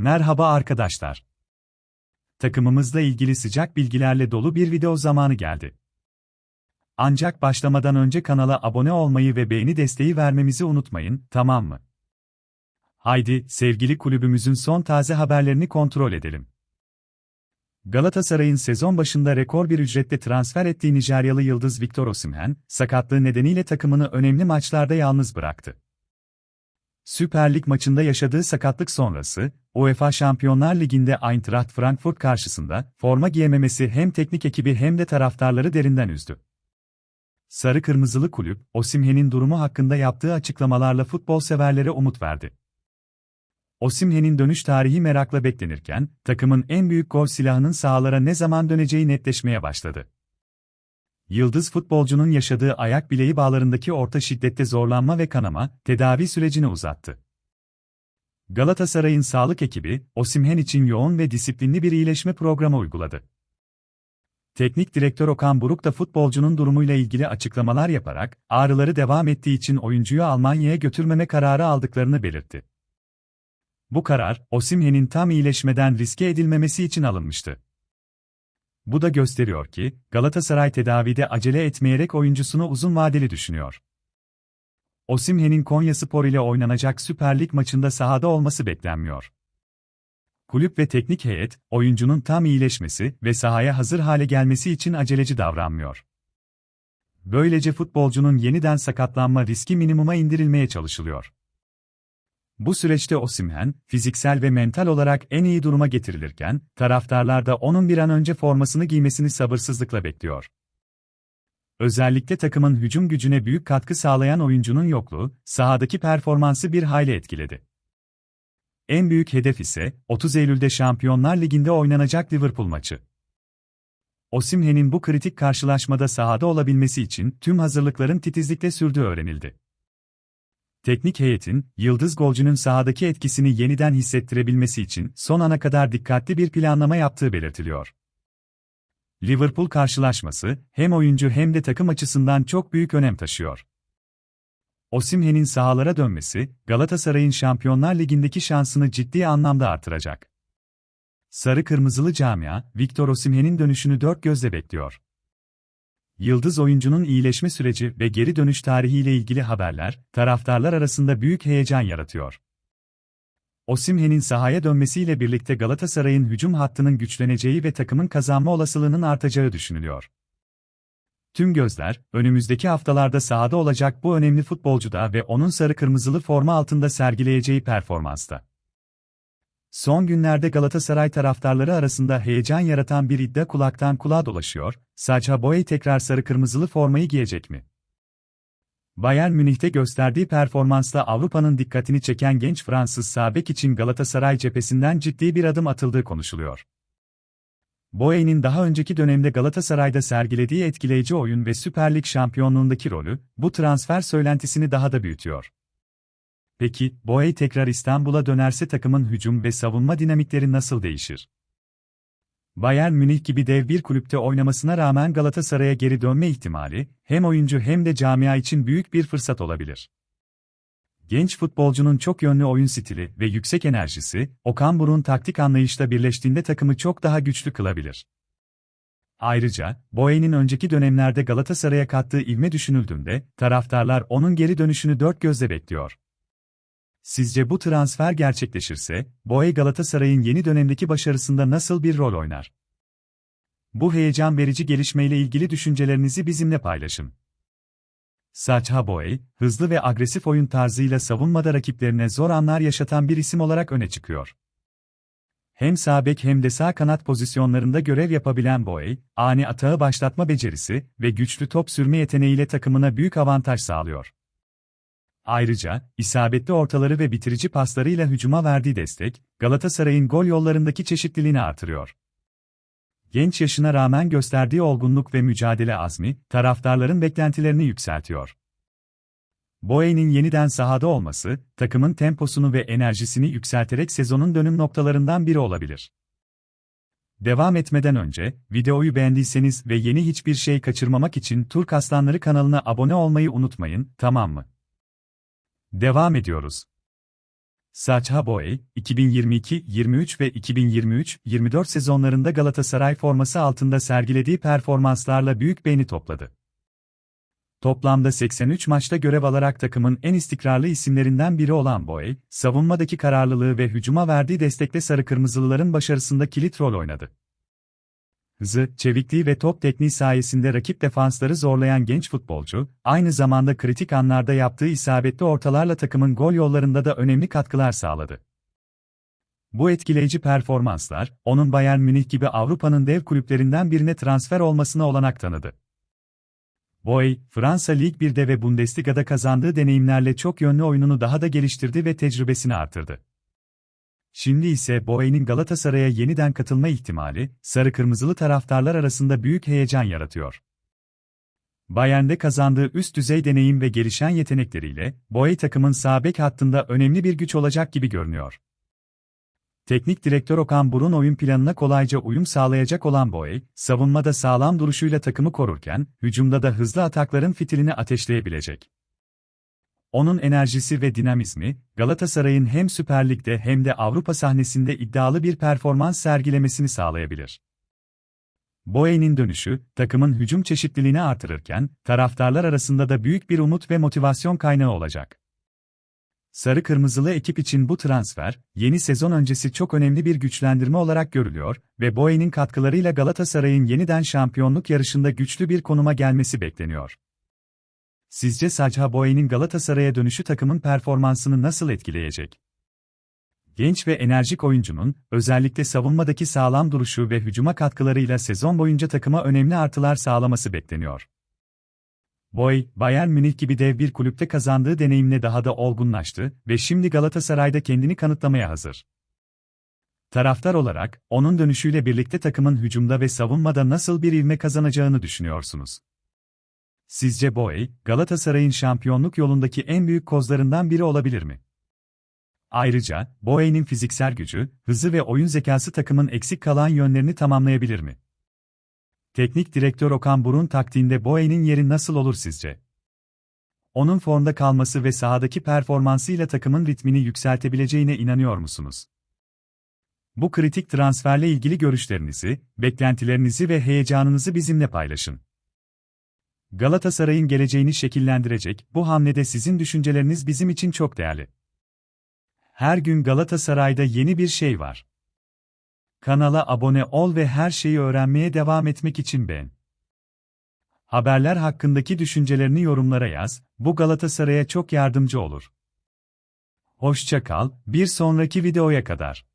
Merhaba arkadaşlar. Takımımızla ilgili sıcak bilgilerle dolu bir video zamanı geldi. Ancak başlamadan önce kanala abone olmayı ve beğeni desteği vermemizi unutmayın, tamam mı? Haydi, sevgili kulübümüzün son taze haberlerini kontrol edelim. Galatasaray'ın sezon başında rekor bir ücretle transfer ettiği Nijeryalı yıldız Victor Osimhen, sakatlığı nedeniyle takımını önemli maçlarda yalnız bıraktı. Süper Lig maçında yaşadığı sakatlık sonrası, UEFA Şampiyonlar Ligi'nde Eintracht Frankfurt karşısında forma giyememesi hem teknik ekibi hem de taraftarları derinden üzdü. Sarı Kırmızılı Kulüp, Osimhen'in durumu hakkında yaptığı açıklamalarla futbol severlere umut verdi. Osimhen'in dönüş tarihi merakla beklenirken, takımın en büyük gol silahının sahalara ne zaman döneceği netleşmeye başladı. Yıldız futbolcunun yaşadığı ayak bileği bağlarındaki orta şiddette zorlanma ve kanama, tedavi sürecini uzattı. Galatasaray'ın sağlık ekibi, Osimhen için yoğun ve disiplinli bir iyileşme programı uyguladı. Teknik direktör Okan Buruk da futbolcunun durumuyla ilgili açıklamalar yaparak, ağrıları devam ettiği için oyuncuyu Almanya'ya götürmeme kararı aldıklarını belirtti. Bu karar, Osimhen'in tam iyileşmeden riske edilmemesi için alınmıştı. Bu da gösteriyor ki, Galatasaray tedavide acele etmeyerek oyuncusunu uzun vadeli düşünüyor. Osimhen'in Konyaspor ile oynanacak Süper Lig maçında sahada olması beklenmiyor. Kulüp ve teknik heyet, oyuncunun tam iyileşmesi ve sahaya hazır hale gelmesi için aceleci davranmıyor. Böylece futbolcunun yeniden sakatlanma riski minimuma indirilmeye çalışılıyor. Bu süreçte Osimhen, fiziksel ve mental olarak en iyi duruma getirilirken, taraftarlar da onun bir an önce formasını giymesini sabırsızlıkla bekliyor. Özellikle takımın hücum gücüne büyük katkı sağlayan oyuncunun yokluğu, sahadaki performansı bir hayli etkiledi. En büyük hedef ise 30 Eylül'de Şampiyonlar Ligi'nde oynanacak Liverpool maçı. Osimhen'in bu kritik karşılaşmada sahada olabilmesi için tüm hazırlıkların titizlikle sürdüğü öğrenildi. Teknik heyetin, yıldız golcünün sahadaki etkisini yeniden hissettirebilmesi için son ana kadar dikkatli bir planlama yaptığı belirtiliyor. Liverpool karşılaşması, hem oyuncu hem de takım açısından çok büyük önem taşıyor. Osimhen'in sahalara dönmesi, Galatasaray'ın Şampiyonlar Ligi'ndeki şansını ciddi anlamda artıracak. Sarı Kırmızılı camia, Victor Osimhen'in dönüşünü dört gözle bekliyor. Yıldız oyuncunun iyileşme süreci ve geri dönüş tarihiyle ilgili haberler, taraftarlar arasında büyük heyecan yaratıyor. Osimhen'in sahaya dönmesiyle birlikte Galatasaray'ın hücum hattının güçleneceği ve takımın kazanma olasılığının artacağı düşünülüyor. Tüm gözler, önümüzdeki haftalarda sahada olacak bu önemli futbolcuda ve onun sarı kırmızılı forma altında sergileyeceği performansta. Son günlerde Galatasaray taraftarları arasında heyecan yaratan bir iddia kulaktan kulağa dolaşıyor, Sacha Boey tekrar sarı kırmızılı formayı giyecek mi? Bayern Münih'te gösterdiği performansla Avrupa'nın dikkatini çeken genç Fransız sabek için Galatasaray cephesinden ciddi bir adım atıldığı konuşuluyor. Boey'nin daha önceki dönemde Galatasaray'da sergilediği etkileyici oyun ve Süper Lig şampiyonluğundaki rolü, bu transfer söylentisini daha da büyütüyor. Peki, Boey tekrar İstanbul'a dönerse takımın hücum ve savunma dinamikleri nasıl değişir? Bayern Münih gibi dev bir kulüpte oynamasına rağmen Galatasaray'a geri dönme ihtimali, hem oyuncu hem de camia için büyük bir fırsat olabilir. Genç futbolcunun çok yönlü oyun stili ve yüksek enerjisi, Okan Buruk'un taktik anlayışla birleştiğinde takımı çok daha güçlü kılabilir. Ayrıca, Boey'nin önceki dönemlerde Galatasaray'a kattığı ivme düşünüldüğünde, taraftarlar onun geri dönüşünü dört gözle bekliyor. Sizce bu transfer gerçekleşirse, Boey Galatasaray'ın yeni dönemdeki başarısında nasıl bir rol oynar? Bu heyecan verici gelişmeyle ilgili düşüncelerinizi bizimle paylaşın. Sacha Boey, hızlı ve agresif oyun tarzıyla savunmada rakiplerine zor anlar yaşatan bir isim olarak öne çıkıyor. Hem sağ bek hem de sağ kanat pozisyonlarında görev yapabilen Boey, ani atağı başlatma becerisi ve güçlü top sürme yeteneğiyle takımına büyük avantaj sağlıyor. Ayrıca, isabetli ortaları ve bitirici paslarıyla hücuma verdiği destek, Galatasaray'ın gol yollarındaki çeşitliliğini artırıyor. Genç yaşına rağmen gösterdiği olgunluk ve mücadele azmi, taraftarların beklentilerini yükseltiyor. Boey'nin yeniden sahada olması, takımın temposunu ve enerjisini yükselterek sezonun dönüm noktalarından biri olabilir. Devam etmeden önce, videoyu beğendiyseniz ve yeni hiçbir şey kaçırmamak için Turk Aslanları kanalına abone olmayı unutmayın, tamam mı? Devam ediyoruz. Sacha Boey, 2022-23 ve 2023-24 sezonlarında Galatasaray forması altında sergilediği performanslarla büyük beğeni topladı. Toplamda 83 maçta görev alarak takımın en istikrarlı isimlerinden biri olan Boey, savunmadaki kararlılığı ve hücuma verdiği destekle sarı kırmızılıların başarısında kilit rol oynadı. Hızı, çevikliği ve top tekniği sayesinde rakip defansları zorlayan genç futbolcu, aynı zamanda kritik anlarda yaptığı isabetli ortalarla takımın gol yollarında da önemli katkılar sağladı. Bu etkileyici performanslar, onun Bayern Münih gibi Avrupa'nın dev kulüplerinden birine transfer olmasına olanak tanıdı. Boy, Fransa Lig 1'de ve Bundesliga'da kazandığı deneyimlerle çok yönlü oyununu daha da geliştirdi ve tecrübesini artırdı. Şimdi ise Boey'nin Galatasaray'a yeniden katılma ihtimali, sarı-kırmızılı taraftarlar arasında büyük heyecan yaratıyor. Bayern'de kazandığı üst düzey deneyim ve gelişen yetenekleriyle, Boey takımın sağ bek hattında önemli bir güç olacak gibi görünüyor. Teknik direktör Okan Burun oyun planına kolayca uyum sağlayacak olan Boey, savunmada sağlam duruşuyla takımı korurken, hücumda da hızlı atakların fitilini ateşleyebilecek. Onun enerjisi ve dinamizmi, Galatasaray'ın hem Süper Lig'de hem de Avrupa sahnesinde iddialı bir performans sergilemesini sağlayabilir. Boey'nin dönüşü, takımın hücum çeşitliliğini artırırken, taraftarlar arasında da büyük bir umut ve motivasyon kaynağı olacak. Sarı Kırmızılı ekip için bu transfer, yeni sezon öncesi çok önemli bir güçlendirme olarak görülüyor ve Boey'nin katkılarıyla Galatasaray'ın yeniden şampiyonluk yarışında güçlü bir konuma gelmesi bekleniyor. Sizce Sacha Boey'nin Galatasaray'a dönüşü takımın performansını nasıl etkileyecek? Genç ve enerjik oyuncunun, özellikle savunmadaki sağlam duruşu ve hücuma katkılarıyla sezon boyunca takıma önemli artılar sağlaması bekleniyor. Boy, Bayern Münih gibi dev bir kulüpte kazandığı deneyimle daha da olgunlaştı ve şimdi Galatasaray'da kendini kanıtlamaya hazır. Taraftar olarak, onun dönüşüyle birlikte takımın hücumda ve savunmada nasıl bir ivme kazanacağını düşünüyorsunuz? Sizce Boey, Galatasaray'ın şampiyonluk yolundaki en büyük kozlarından biri olabilir mi? Ayrıca, Boey'nin fiziksel gücü, hızı ve oyun zekası takımın eksik kalan yönlerini tamamlayabilir mi? Teknik direktör Okan Burun taktiğinde Boey'nin yeri nasıl olur sizce? Onun formda kalması ve sahadaki performansıyla takımın ritmini yükseltebileceğine inanıyor musunuz? Bu kritik transferle ilgili görüşlerinizi, beklentilerinizi ve heyecanınızı bizimle paylaşın. Galatasaray'ın geleceğini şekillendirecek bu hamlede sizin düşünceleriniz bizim için çok değerli. Her gün Galatasaray'da yeni bir şey var. Kanala abone ol ve her şeyi öğrenmeye devam etmek için beğen. Haberler hakkındaki düşüncelerini yorumlara yaz, bu Galatasaray'a çok yardımcı olur. Hoşça kal, bir sonraki videoya kadar.